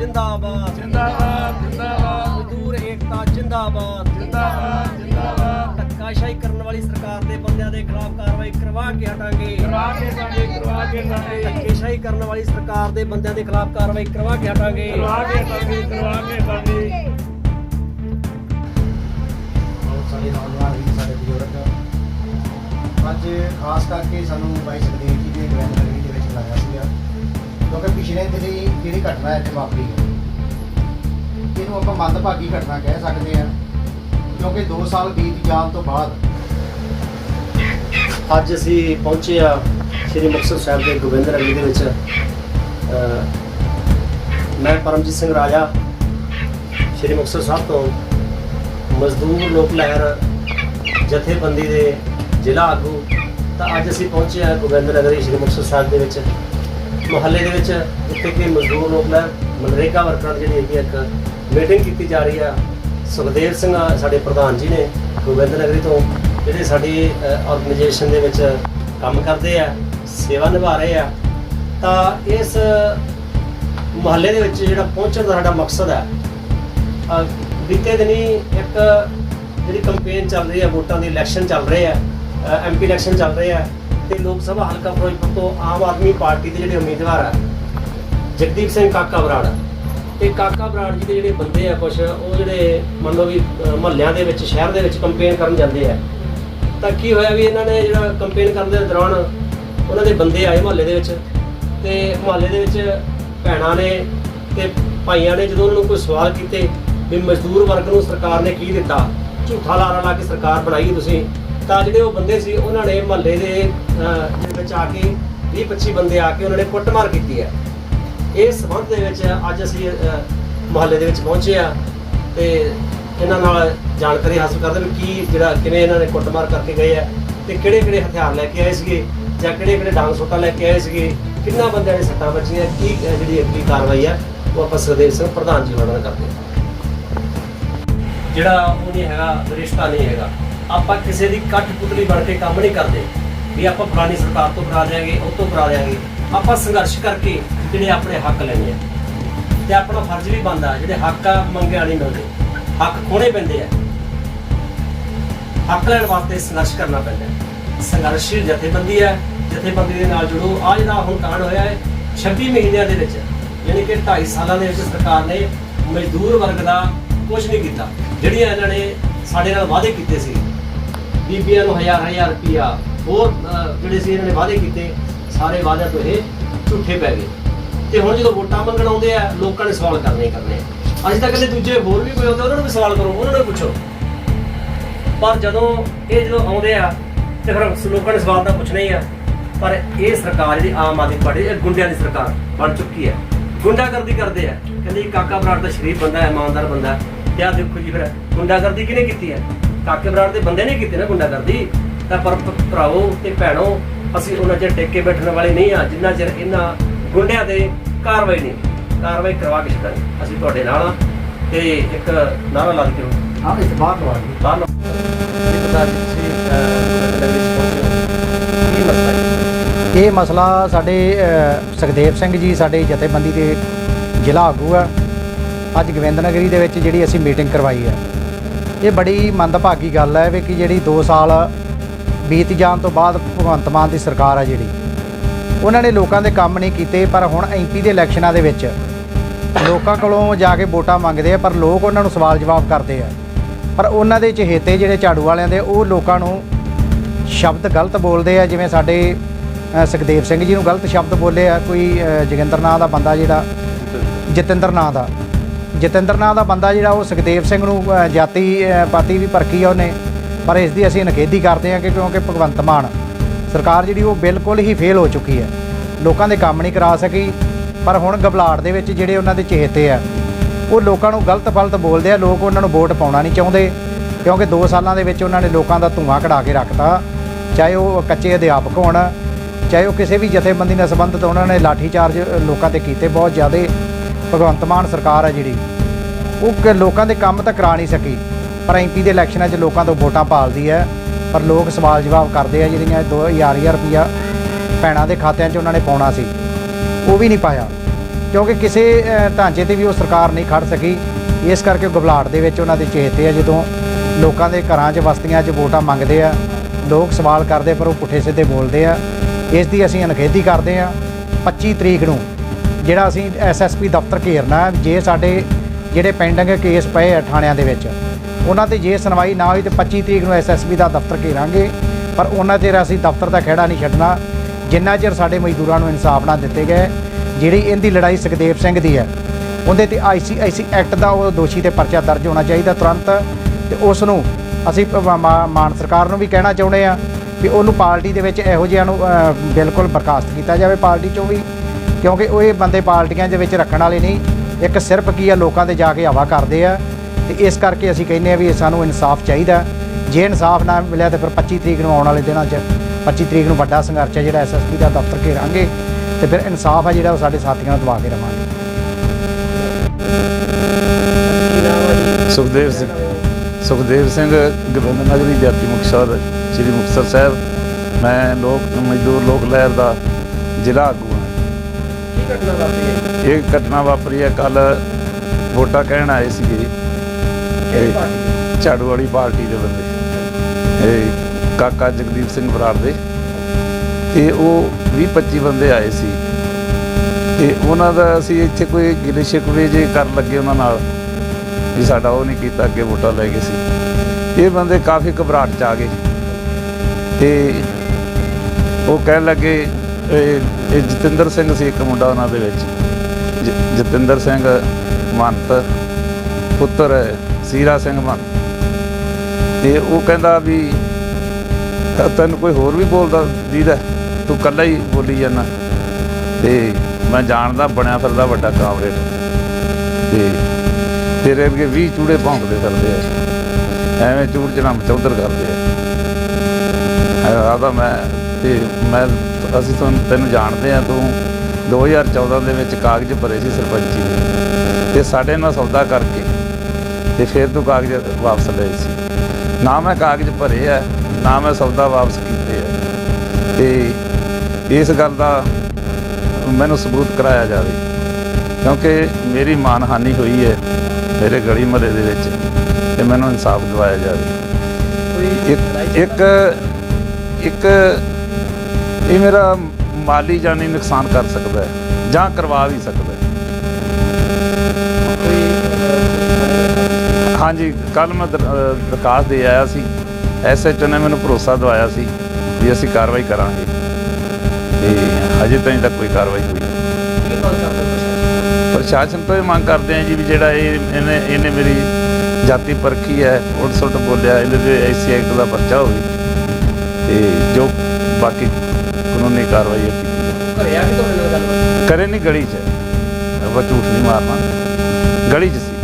ਜਿੰਦਾਬਾਦ। ਜਿੰਦਾਬਾਦ ਜਿੰਦਾਬਾਦ। ਮਜ਼ਦੂਰ ਏਕਤਾ ਜਿੰਦਾਬਾਦ। ਜਿੰਦਾਬਾਦ ਜਿੰਦਾਬਾਦ। ਧੱਕਾਸ਼ਾਹੀ ਕਰਨ ਵਾਲੀ ਸਰਕਾਰ ਦੇ ਬੰਦਿਆਂ ਦੇ ਖਿਲਾਫ ਕਾਰਵਾਈ ਕਰਵਾ ਕੇ ਹਟਾਂਗੇ। ਕਰਵਾ ਕੇ ਸਾਡੇ ਕਰਵਾ ਕੇ ਸਾਡੇ ਧੱਕੇਸ਼ਾਹੀ ਕਰਨ ਵਾਲੀ ਸਰਕਾਰ ਦੇ ਬੰਦਿਆਂ ਦੇ ਖਿਲਾਫ ਕਾਰਵਾਈ ਕਰਵਾ ਕੇ ਹਟਾਂਗੇ। ਕਰਵਾ ਕੇ ਸਾਡੇ ਕਰਵਾ ਕੇ ਬਹੁਤ ਸਾਰੇ ਨੌਜਵਾਨ ਵੀ ਸਾਡੇ ਬਜ਼ੁਰਗ। ਅੱਜ ਖਾਸ ਕਰਕੇ ਸਾਨੂੰ ਬਾਈ ਸੁਖਦੇਵ ਜੀ ਦੇ ਗ੍ਰੈਂਡ ਨਗਰੀ ਦੇ ਵਿੱਚ ਬੁਲਾਇਆ ਸੀਗਾ। ਕਿਉਂਕਿ ਪਿਛਲੇ ਦਿਨੀ ਜਿਹੜੀ ਘਟਨਾ ਇੱਥੇ ਵਾਪਰੀ ਹੈ। ਇਹਨੂੰ ਆਪਾਂ ਮੰਦਭਾਗੀ ਘਟਨਾ ਕਹਿ ਸਕਦੇ ਹਾਂ, ਕਿਉਂਕਿ 2 ਸਾਲ ਬੀਤ ਜਾਣ ਤੋਂ ਬਾਅਦ ਅੱਜ ਅਸੀਂ ਪਹੁੰਚੇ ਆ ਸ੍ਰੀ ਮੁਕਤਸਰ ਸਾਹਿਬ ਦੇ ਗੋਬਿੰਦ ਨਗਰੀ ਦੇ ਵਿੱਚ। ਮੈਂ ਪਰਮਜੀਤ ਸਿੰਘ ਰਾਜਾ, ਸ੍ਰੀ ਮੁਕਤਸਰ ਸਾਹਿਬ ਤੋਂ ਮਜ਼ਦੂਰ ਲੋਕ ਲਹਿਰ ਜਥੇਬੰਦੀ ਦੇ ਜ਼ਿਲ੍ਹਾ ਆਗੂ। ਤਾਂ ਅੱਜ ਅਸੀਂ ਪਹੁੰਚੇ ਆ ਗੋਬਿੰਦ ਨਗਰੀ ਸ੍ਰੀ ਮੁਕਤਸਰ ਸਾਹਿਬ ਦੇ ਵਿੱਚ। ਮੁਹੱਲੇ ਦੇ ਵਿੱਚ ਇੱਥੇ ਕਿ ਮਜ਼ਦੂਰ ਲੋਕ ਨੇ, ਮਨਰੇਗਾ ਵਰਕਰਾਂ ਦੀ ਜਿਹੜੀ ਹੈਗੀ ਇੱਕ ਮੀਟਿੰਗ ਕੀਤੀ ਜਾ ਰਹੀ ਆ। ਸੁਖਦੇਵ ਸਿੰਘ ਸਾਡੇ ਪ੍ਰਧਾਨ ਜੀ ਨੇ ਗੋਬਿੰਦ ਨਗਰੀ ਤੋਂ, ਜਿਹੜੇ ਸਾਡੀ ਆਰਗੇਨਾਈਜੇਸ਼ਨ ਦੇ ਵਿੱਚ ਕੰਮ ਕਰਦੇ ਆ, ਸੇਵਾ ਨਿਭਾ ਰਹੇ ਆ। ਤਾਂ ਇਸ ਮੁਹੱਲੇ ਦੇ ਵਿੱਚ ਜਿਹੜਾ ਪਹੁੰਚਣ ਦਾ ਸਾਡਾ ਮਕਸਦ ਹੈ ਬੀਤੇ ਦਿਨੀ ਇੱਕ ਜਿਹੜੀ ਕੰਪੇਨ ਚੱਲ ਰਹੀ ਹੈ ਵੋਟਾਂ ਦੀ ਇਲੈਕਸ਼ਨ ਚੱਲ ਰਹੇ ਆ ਐਮਪੀ ਇਲੈਕਸ਼ਨ ਚੱਲ ਰਹੇ ਹੈ ਤੇ ਲੋਕ ਸਭਾ ਹਲਕਾ ਫਿਰੋਜ਼ਪੁਰ ਤੋਂ ਆਮ ਆਦਮੀ ਪਾਰਟੀ ਦੇ ਜਿਹੜੇ ਉਮੀਦਵਾਰ ਆ, ਜਗਦੀਪ ਸਿੰਘ ਕਾਕਾ ਬਰਾੜ। ਇਹ ਕਾਕਾ ਬਰਾੜ ਜੀ ਦੇ ਜਿਹੜੇ ਬੰਦੇ ਆ ਕੁਛ, ਉਹ ਜਿਹੜੇ ਮੰਨ ਲਓ ਵੀ ਮਹੱਲਿਆਂ ਦੇ ਵਿੱਚ, ਸ਼ਹਿਰ ਦੇ ਵਿੱਚ ਕੰਪੇਨ ਕਰਨ ਜਾਂਦੇ ਆ। ਤਾਂ ਕੀ ਹੋਇਆ ਵੀ ਇਹਨਾਂ ਨੇ ਜਿਹੜਾ ਕੰਪੇਨ ਕਰਨ ਦੇ ਦੌਰਾਨ ਉਹਨਾਂ ਦੇ ਬੰਦੇ ਆਏ ਮੁਹੱਲੇ ਦੇ ਵਿੱਚ, ਤੇ ਮੁਹੱਲੇ ਦੇ ਵਿੱਚ ਭੈਣਾਂ ਨੇ ਤੇ ਭਾਈਆਂ ਨੇ ਜਦੋਂ ਉਹਨਾਂ ਨੂੰ ਕੋਈ ਸਵਾਲ ਕੀਤੇ ਵੀ ਮਜ਼ਦੂਰ ਵਰਗ ਨੂੰ ਸਰਕਾਰ ਨੇ ਕੀ ਦਿੱਤਾ? ਝੂਠਾ ਲਾਰਾ ਲਾ ਕੇ ਸਰਕਾਰ ਬਣਾਈ ਤੁਸੀਂ। ਤਾਂ ਜਿਹੜੇ ਉਹ ਬੰਦੇ ਸੀ ਉਹਨਾਂ ਨੇ ਮੁਹੱਲੇ ਦੇ ਵਿੱਚ ਆ ਕੇ 20 25 ਬੰਦੇ ਆ ਕੇ ਉਹਨਾਂ ਨੇ ਕੁੱਟਮਾਰ ਕੀਤੀ ਹੈ। ਇਸ ਸੰਬੰਧ ਦੇ ਵਿੱਚ ਅੱਜ ਅਸੀਂ ਅਹ, ਮੁਹੱਲੇ ਦੇ ਵਿੱਚ ਪਹੁੰਚੇ ਆ ਤੇ ਇਹਨਾਂ ਨਾਲ ਜਾਣਕਾਰੀ ਹਾਸਲ ਕਰਦੇ ਵੀ ਕੀ ਜਿਹੜਾ ਕਿਵੇਂ ਇਹਨਾਂ ਨੇ ਕੁੱਟਮਾਰ ਕਰਕੇ ਗਏ ਆ ਤੇ ਕਿਹੜੇ ਕਿਹੜੇ ਹਥਿਆਰ ਲੈ ਕੇ ਆਏ ਸੀਗੇ ਜਾਂ ਕਿਹੜੇ ਕਿਹੜੇ ਡਾਂਗ ਸੋਟਾ ਲੈ ਕੇ ਆਏ ਸੀਗੇ ਕਿੰਨਾ ਬੰਦਿਆਂ ਨੇ ਸੱਟਾਂ ਵੱਜੀਆਂ ਕੀ ਜਿਹੜੀ ਅਗਲੀ ਕਾਰਵਾਈ ਆ ਉਹ ਆਪਾਂ ਸੁਖਦੇਵ ਸਿੰਘ ਪ੍ਰਧਾਨ ਜੀ ਉਹਨਾਂ ਨਾਲ ਕਰਦੇ ਜਿਹੜਾ ਉਹ ਨਹੀਂ ਹੈਗਾ ਰਿਸ਼ਤਾ ਨਹੀਂ ਹੈਗਾ। ਆਪਾਂ ਕਿਸੇ ਦੀ ਕੱਠ ਪੁਤਲੀ ਬਣ ਕੇ ਕੰਮ ਨਹੀਂ ਕਰਦੇ, ਵੀ ਆਪਾਂ ਪੁਰਾਣੀ ਸਰਕਾਰ ਤੋਂ ਕਰਾ ਦਿਆਂਗੇ, ਉਹ ਤੋਂ ਕਰਾ ਦਿਆਂਗੇ। ਆਪਾਂ ਸੰਘਰਸ਼ ਕਰਕੇ ਜਿਹੜੇ ਆਪਣੇ ਹੱਕ ਲੈਣੇ ਆ। ਤੇ ਆਪਣਾ ਫਰਜ਼ ਵੀ ਬਣਦਾ, ਜਿਹੜੇ ਹੱਕ ਆ ਮੰਗਿਆ ਨਹੀਂ ਮਿਲਦੇ। ਹੱਕ ਖੋਣੇ ਪੈਂਦੇ ਆ। ਹੱਕ ਲੈਣ ਵਾਸਤੇ ਸੰਘਰਸ਼ ਕਰਨਾ ਪੈਂਦਾ ਸੰਘਰਸ਼ੀਲ ਜਥੇਬੰਦੀ ਹੈ, ਜਥੇਬੰਦੀ ਦੇ ਨਾਲ ਜੁੜੋ। ਆ ਜਿਹੜਾ ਹੁਣ ਕਾਂਡ ਹੋਇਆ ਹੈ 26 ਮਹੀਨਿਆਂ ਦੇ ਵਿੱਚ, ਯਾਨੀ ਕਿ 2.5 ਸਾਲਾਂ ਦੇ ਵਿੱਚ ਸਰਕਾਰ ਨੇ ਮਜ਼ਦੂਰ ਵਰਗ ਦਾ ਕੁਝ ਨਹੀਂ ਕੀਤਾ। ਜਿਹੜੀਆਂ ਇਹਨਾਂ ਨੇ ਸਾਡੇ ਨਾਲ ਵਾਅਦੇ ਕੀਤੇ ਸੀ ਬੀਬੀਆਂ ਨੂੰ ਹਜ਼ਾਰ ਹਜ਼ਾਰ ਰੁਪਇਆ ਹੋਰ ਜਿਹੜੇ ਸੀ ਇਹਨਾਂ ਨੇ ਵਾਅਦੇ ਕੀਤੇ, ਸਾਰੇ ਵਾਅਦਿਆਂ ਤੋਂ ਇਹ ਝੂਠੇ ਪੈ ਗਏ। ਤੇ ਹੁਣ ਜਦੋਂ ਵੋਟਾਂ ਮੰਗਣ ਆਉਂਦੇ ਆ, ਲੋਕਾਂ ਨੇ ਸਵਾਲ ਕਰਨੇ ਹੀ ਕਰਨੇ ਆ। ਅੱਜ ਤੱਕ ਦੇ ਦੂਜੇ ਹੋਰ ਵੀ ਕੋਈ ਆਉਂਦੇ, ਉਹਨਾਂ ਨੂੰ ਵੀ ਸਵਾਲ ਕਰੋ, ਉਹਨਾਂ ਨੂੰ ਪੁੱਛੋ। ਪਰ ਜਦੋਂ ਇਹ ਜਦੋਂ ਆਉਂਦੇ ਆ, ਤੇ ਫਿਰ ਲੋਕਾਂ ਨੇ ਸਵਾਲ ਤਾਂ ਪੁੱਛਣਾ ਹੀ ਆ। ਪਰ ਇਹ ਸਰਕਾਰ ਜਿਹੜੀ ਆਮ ਆਦਮੀ ਪਾਰਟੀ, ਇਹ ਗੁੰਡਿਆਂ ਦੀ ਸਰਕਾਰ ਬਣ ਚੁੱਕੀ ਹੈ। ਗੁੰਡਾਗਰਦੀ ਕਰਦੇ ਆ। ਕਹਿੰਦੇ ਕਾਕਾ ਬਰਾੜ ਦਾ ਸ਼ਰੀਫ ਬੰਦਾ ਹੈ ਇਮਾਨਦਾਰ ਬੰਦਾ। ਹੈ ਤੇ ਆ ਦੇਖੋ ਜੀ ਫਿਰ, ਗੁੰਡਾਗਰਦੀ ਕਿਹਨੇ ਕੀਤੀ ਹੈ? ਕਾਕੇ ਬਰਾੜ ਦੇ ਬੰਦੇ ਨੇ ਕੀਤੀ ਨਾ ਗੁੰਡਾਗਰਦੀ ਤਾਂ ਪਰ ਭਰਾਵੋ ਤੇ ਭੈਣੋ ਅਸੀਂ ਉਹਨਾਂ ਚਿਰ ਟੇਕੇ ਬੈਠਣ ਵਾਲੇ ਨਹੀਂ ਆ ਜਿੰਨਾ ਚਿਰ ਇਹਨਾਂ ਗੁੰਡਿਆਂ ਤੇ ਕਾਰਵਾਈ ਨਹੀਂ ਕਾਰਵਾਈ ਕਰਵਾ ਕੇ ਛੱਡਾਂਗੇ। ਅਸੀਂ ਤੁਹਾਡੇ ਨਾਲ ਆ ਤੇ ਇੱਕ ਨਾਰਾ ਲਾ ਦਿਓ। ਆਹ ਇਸ ਬਾਤ ਲਵਾ ਬਾਹਰ ਇਹ ਪਤਾ ਤੁਸੀਂ ਹੋ। ਕੀ ਮਸਲਾ ਹੈ। ਇਹ ਮਸਲਾ ਸਾਡੇ ਸੁਖਦੇਵ ਸਿੰਘ ਜੀ ਸਾਡੇ ਜਥੇਬੰਦੀ ਦੇ ਜ਼ਿਲ੍ਹਾ ਆਗੂ ਆ। ਅੱਜ ਗੋਬਿੰਦ ਨਗਰੀ ਦੇ ਵਿੱਚ ਜਿਹੜੀ ਅਸੀਂ ਮੀਟਿੰਗ ਕਰਵਾਈ ਹੈ ਇਹ ਬੜੀ ਮੰਦਭਾਗੀ ਗੱਲ ਹੈ ਵੀ ਕਿ ਜਿਹੜੀ 2 ਸਾਲ ਬੀਤ ਜਾਣ ਤੋਂ ਬਾਅਦ ਭਗਵੰਤ ਮਾਨ ਦੀ ਸਰਕਾਰ ਆ ਜਿਹੜੀ। ਉਹਨਾਂ ਨੇ ਲੋਕਾਂ ਦੇ ਕੰਮ ਨਹੀਂ ਕੀਤੇ ਪਰ ਹੁਣ ਐਮਪੀ ਦੇ ਇਲੈਕਸ਼ਨਾਂ ਦੇ ਵਿੱਚ ਲੋਕਾਂ ਕੋਲੋਂ ਜਾ ਕੇ ਵੋਟਾਂ ਮੰਗਦੇ ਆ ਪਰ ਲੋਕ ਉਹਨਾਂ ਨੂੰ ਸਵਾਲ ਜਵਾਬ ਕਰਦੇ ਆ। ਪਰ ਉਹਨਾਂ ਦੇ ਚਹੇਤੇ ਜਿਹੜੇ ਝਾੜੂ ਵਾਲਿਆਂ ਦੇ ਉਹ ਲੋਕਾਂ ਨੂੰ ਸ਼ਬਦ ਗਲਤ ਬੋਲਦੇ ਆ ਜਿਵੇਂ ਸਾਡੇ ਸੁਖਦੇਵ ਸਿੰਘ ਜੀ ਨੂੰ ਗਲਤ ਸ਼ਬਦ ਬੋਲੇ ਆ ਕੋਈ ਅ, ਜੋਗਿੰਦਰ ਨਾਂ ਦਾ ਬੰਦਾ ਜਿਹੜਾ ਜਤਿੰਦਰ ਨਾਂ ਦਾ। ਜਤਿੰਦਰ ਨਾਂ ਦਾ ਬੰਦਾ ਜਿਹੜਾ ਉਹ ਸੁਖਦੇਵ ਸਿੰਘ ਨੂੰ ਜਾਤੀ ਪਾਤੀ ਵੀ ਪਰਖੀ ਆ ਉਹਨੇ, ਪਰ ਇਸ ਦੀ ਅਸੀਂ ਨਿਖੇਧੀ ਕਰਦੇ ਹਾਂ ਕਿ ਕਿਉਂਕਿ ਭਗਵੰਤ ਮਾਨ ਸਰਕਾਰ ਜਿਹੜੀ ਉਹ ਬਿਲਕੁਲ ਹੀ ਫੇਲ ਹੋ ਚੁੱਕੀ ਹੈ। ਲੋਕਾਂ ਦੇ ਕੰਮ ਨਹੀਂ ਕਰਾ ਸਕੀ, ਪਰ ਹੁਣ ਗਬਲਾੜ ਦੇ ਵਿੱਚ ਜਿਹੜੇ ਉਹਨਾਂ ਦੇ ਚਹੇਤੇ ਆ, ਉਹ ਲੋਕਾਂ ਨੂੰ ਗਲਤ ਫਲਤ ਬੋਲਦੇ ਆ, ਲੋਕ ਉਹਨਾਂ ਨੂੰ ਵੋਟ ਪਾਉਣਾ ਨਹੀਂ ਚਾਹੁੰਦੇ, ਕਿਉਂਕਿ 2 ਸਾਲਾਂ ਦੇ ਵਿੱਚ ਉਹਨਾਂ ਨੇ ਲੋਕਾਂ ਦਾ ਧੂਆਂ ਕਢਾ ਕੇ ਰੱਖਤਾ, ਚਾਹੇ ਉਹ ਕੱਚੇ ਅਧਿਆਪਕ ਹੋਣ, ਚਾਹੇ ਉਹ ਕਿਸੇ ਵੀ ਜਥੇਬੰਦੀ ਨਾਲ ਸੰਬੰਧਿਤ ਉਹਨਾਂ ਨੇ ਲਾਠੀ ਚਾਰਜ ਲੋਕਾਂ ਤੇ ਕੀਤੇ ਬਹੁਤ ਜ਼ਿਆਦਾ ਭਗਵੰਤ ਮਾਨ ਸਰਕਾਰ ਹੈ ਜਿਹੜੀ, ਉਹ ਕ- ਲੋਕਾਂ ਦੇ ਕੰਮ ਤਾਂ ਕਰਾ ਨਹੀਂ ਸਕੀ, ਪਰ ਐਮਪੀ ਦੇ ਇਲੈਕਸ਼ਨਾਂ 'ਚ ਲੋਕਾਂ ਤੋਂ ਵੋਟਾਂ ਪਾਲਦੀ ਹੈ, ਪਰ ਲੋਕ ਸਵਾਲ ਜਵਾਬ ਕਰਦੇ ਆ ਜਿਹੜੀਆਂ 2000 ਰੁਪਈਆ ਭੈਣਾਂ ਦੇ ਖਾਤਿਆਂ 'ਚ ਉਹਨਾਂ ਨੇ ਪਾਉਣਾ ਸੀ, ਉਹ ਵੀ ਨਹੀਂ ਪਾਇਆ, ਕਿਉਂਕਿ ਕਿਸੇ ਢਾਂਚੇ ਤੇ ਵੀ ਉਹ ਸਰਕਾਰ ਨਹੀਂ ਖੜ ਸਕੀ, ਇਸ ਕਰਕੇ ਗਬਲਾਟ ਦੇ ਵਿੱਚ ਉਹਨਾਂ ਦੇ ਚੇਤੇ ਆ ਜਦੋਂ ਲੋਕਾਂ ਦੇ ਘਰਾਂ 'ਚ ਬਸਤੀਆਂ 'ਚ ਵੋਟਾਂ ਮੰਗਦੇ ਆ, ਲੋਕ ਸਵਾਲ ਕਰਦੇ ਪਰ ਉਹ ਪੁੱਠੇ ਸਿੱਧੇ ਬੋਲਦੇ ਆ, ਇਸ ਦੀ ਅਸੀਂ ਅਨਖੇਦੀ ਕਰਦੇ ਆ 25 ਤਰੀਕ ਨੂੰ ਜਿਹੜਾ ਅਸੀਂ ਐਸਐਸਪੀ ਦਫ਼ਤਰ ਘੇਰਨਾ ਜੇ ਸਾਡੇ ਜਿਹੜੇ ਪੈਂਡਿੰਗ ਕੇਸ ਪਏ ਆ ਥਾਣਿਆਂ ਦੇ ਵਿੱਚ, ਉਹਨਾਂ ਤੇ ਜੇ ਸੁਣਵਾਈ ਨਾ ਹੋਈ ਤੇ 25 ਤਰੀਕ ਨੂੰ ਐਸਐਸਪੀ ਦਾ ਦਫ਼ਤਰ ਘੇਰਾਂਗੇ, ਪਰ ਉਹਨਾਂ ਚਿਰ ਅਸੀਂ ਦਫ਼ਤਰ ਦਾ ਖਹਿੜਾ ਨਹੀਂ ਛੱਡਣਾ। ਜਿੰਨਾ ਚਿਰ ਸਾਡੇ ਮਜ਼ਦੂਰਾਂ ਨੂੰ ਇਨਸਾਫ ਨਾ ਦਿੱਤੇ ਗਏ, ਜਿਹੜੀ ਇਹਦੀ ਲੜਾਈ ਸੁਖਦੇਵ ਸਿੰਘ ਦੀ ਹੈ, ਉਹਦੇ ਤੇ ਆਈਸੀਆਈਸੀ ਐਕਟ ਦਾ ਉਹ ਦੋਸ਼ੀ ਤੇ ਪਰਚਾ ਦਰਜ ਹੋਣਾ ਚਾਹੀਦਾ ਤੁਰੰਤ, ਤੇ ਉਸ ਨੂੰ ਅਸੀਂ ਮਾ- ਮਾ- ਮਾਨ ਸਰਕਾਰ ਨੂੰ ਵੀ ਕਹਿਣਾ ਚਾਹੁੰਦੇ ਆ ਕਿ ਉਹਨੂੰ ਪਾਰਟੀ ਦੇ ਵਿੱਚ ਇਹੋ ਜਿਹਿਆਂ ਨੂੰ ਬਿਲਕੁਲ ਬਰਖਾਸਤ ਕੀਤਾ ਜਾਵੇ ਪਾਰਟੀ ਚੋਂ ਵੀ। ਕਿਉਂਕਿ ਉਹ ਇਹ ਬੰਦੇ ਪਾਰਟੀਆਂ ਦੇ ਵਿੱਚ ਰੱਖਣ ਵਾਲੇ ਨਹੀਂ। ਇੱਕ ਸਿਰਫ ਕੀ ਆ, ਲੋਕਾਂ 'ਤੇ ਜਾ ਕੇ ਹਵਾ ਕਰਦੇ ਆ। ਤੇ ਇਸ ਕਰਕੇ ਅਸੀਂ ਕਹਿੰਦੇ ਆ ਵੀ ਸਾਨੂੰ ਇਨਸਾਫ ਚਾਹੀਦਾ। ਜੇ ਇਨਸਾਫ ਨਾ ਮਿਲਿਆ ਤੇ ਫਿਰ 25 ਤਰੀਕ ਨੂੰ ਆਉਣ ਵਾਲੇ ਦਿਨਾਂ 'ਚ 25 ਤਰੀਕ ਨੂੰ ਵੱਡਾ ਸੰਘਰਸ਼ ਹੈ ਜਿਹੜਾ ਐਸਐਸਪੀ ਦਾ ਦਫ਼ਤਰ ਘੇਰਾਂਗੇ ਤੇ ਫਿਰ ਇਨਸਾਫ ਹੈ ਜਿਹੜਾ ਉਹ ਸਾਡੇ ਸਾਥੀਆਂ ਨੂੰ ਦਵਾ ਕੇ ਰਵਾਂਗੇ। ਸੁਖਦੇਵ ਸਿੰਘ ਸੁਖਦੇਵ ਸਿੰਘ ਗੋਬਿੰਦ ਨਗਰੀ ਜਾਤੀ ਮੁਕਤਸਰ ਸ੍ਰੀ ਮੁਕਤਸਰ ਸਾਹਿਬ। ਮੈਂ ਲੋਕ ਮਜ਼ਦੂਰ ਲੋਕ ਲਹਿਰ ਦਾ ਜ਼ਿਲ੍ਹਾ ਆਗੂ ਘਟਨਾ ਵਾਪਰੀ ਹੈ ਇਹ ਘਟਨਾ ਵਾਪਰੀ ਹੈ ਕੱਲ ਵੋਟਾਂ ਕਹਿਣ ਆਏ ਸੀਗੇ। ਕਿਹੜੀ ਇਹ ਪਾਰਟੀ? ਝਾੜੂ ਵਾਲੀ ਪਾਰਟੀ ਦੇ ਬੰਦੇ। ਇਹ ਕਾਕਾ ਜਗਦੀਪ ਸਿੰਘ ਬਰਾੜ ਦੇ। ਤੇ ਉਹ 20 25 ਬੰਦੇ ਆਏ ਸੀ। ਤੇ ਉਹਨਾਂ ਦਾ ਅਸੀਂ ਇੱਥੇ ਕੋਈ ਗਿਲੇ ਸ਼ਿਕਵੇ ਜੇ ਕਰਨ ਲੱਗੇ ਉਹਨਾਂ ਨਾਲ ਵੀ ਸਾਡਾ ਉਹ ਨਹੀਂ ਕੀਤਾ ਅੱਗੇ ਵੋਟਾਂ ਲੈ ਗਏ ਸੀ। ਇਹ ਬੰਦੇ ਕਾਫੀ ਘਬਰਾਹਟ ਚ ਆ ਗਏ। ਤੇ ਉਹ ਕਹਿਣ ਲੱਗੇ ਇਹ ਇਹ ਜਤਿੰਦਰ ਸਿੰਘ ਸੀ ਇੱਕ ਮੁੰਡਾ ਉਹਨਾਂ ਦੇ ਵਿੱਚ। ਜ- ਜਤਿੰਦਰ ਸਿੰਘ ਮੰਤ ਪੁੱਤਰ ਸੀਰਾ ਸਿੰਘ ਮੰਤ ਤੇ ਉਹ ਕਹਿੰਦਾ ਵੀ ਤਾਂ ਤੈਨੂੰ ਕੋਈ ਹੋਰ ਵੀ ਬੋਲਦਾ ਦੀਦਾ? ਤੂੰ ਇਕੱਲਾ ਹੀ ਬੋਲੀ ਜਾਂਦਾ। ਤੇ ਮੈਂ ਜਾਣਦਾ, ਬਣਿਆ ਫਿਰਦਾ ਵੱਡਾ ਕਾਮਰੇਡ। ਤੇ ਤੇਰੇ ਅੱਗੇ 20 ਚੂੜੇ ਭੌਂਕਦੇ ਫਿਰਦੇ ਆ। ਐਵੇਂ ਚੂੜ ਚੜਾਮ ਚੌਧਰ ਕਰਦੇ ਆ। ਆਦਾ ਮੈਂ, ਤੇ ਮੈਂ ਅਸੀਂ ਤੁਹਾਨੂੰ ਤੈਨੂੰ ਜਾਣਦੇ ਆ ਤੂੰ 2014 ਦੇ ਵਿੱਚ ਕਾਗਜ਼ ਭਰੇ ਸੀ ਸਰਪੰਚੀ ਦੇ ਤੇ ਸਾਡੇ ਨਾਲ ਸੌਦਾ ਕਰਕੇ ਤੇ ਫਿਰ ਤੂੰ ਕਾਗਜ਼ ਵਾਪਸ ਲਏ ਸੀ। ਨਾ ਮੈਂ ਕਾਗਜ਼ ਭਰੇ ਆ ਨਾ ਮੈਂ ਸੌਦਾ ਵਾਪਸ ਕੀਤੇ ਆ। ਤੇ ਇਸ ਗੱਲ ਦਾ ਮੈਨੂੰ ਸਬੂਤ ਕਰਾਇਆ ਜਾਵੇ ਕਿਉਂਕਿ ਮੇਰੀ ਮਾਨਹਾਨੀ ਹੋਈ ਹੈ ਮੇਰੇ ਗਲੀ ਮਹੱਲੇ ਦੇ ਵਿੱਚ ਤੇ ਮੈਨੂੰ ਇਨਸਾਫ ਦਿਵਾਇਆ ਜਾਵੇ। ਇੱਕ ਇੱਕ ਇਹ ਮੇਰਾ ਮਾਲੀ ਜਾਨੀ ਨੁਕਸਾਨ ਕਰ ਸਕਦਾ ਹੈ, ਜਾਂ ਕਰਵਾ ਵੀ ਸਕਦਾ ਹੈ। ਹਾਂਜੀ ਕੱਲ ਮੈਂ ਦਰਖਾਸਤ ਦੇ ਆਇਆ ਸੀ। ਐਸਐਚਓ ਨੇ ਮੈਨੂੰ ਭਰੋਸਾ ਦਵਾਇਆ ਸੀ ਵੀ ਅਸੀਂ ਕਾਰਵਾਈ ਕਰਾਂਗੇ। ਤੇ ਅਜੇ ਤਾਈਂ ਤੱਕ ਕੋਈ ਕਾਰਵਾਈ ਹੋਈ ਨਹੀਂ। ਪ੍ਰਸ਼ਾਸਨ ਪ੍ਰਸ਼ਾਸਨ ਤੋਂ ਇਹ ਮੰਗ ਕਰਦੇ ਆ ਜੀ ਵੀ ਜਿਹੜਾ ਇਹ, ਇਹਨੇ ਇਹਨੇ ਮੇਰੀ ਜਾਤੀ ਪਰਖੀ ਹੈ ਉਲਟ ਸੁਲਟ ਬੋਲਿਆ, ਇਹਦੇ ਤੇ ਐਸੀ ਐਕਟ ਦਾ ਪਰਚਾ ਹੋਵੇ। ਤੇ ਜੋ ਬਾਕੀ ਕਾਨੂੰਨੀ ਕਾਰਵਾਈ ਹੈ ਕੀਤੀ ਜਾਵੇ। ਘਰੇ ਆ ਕੇ ਤੁਹਾਡੇ ਨਾਲ ਗੱਲਬਾਤ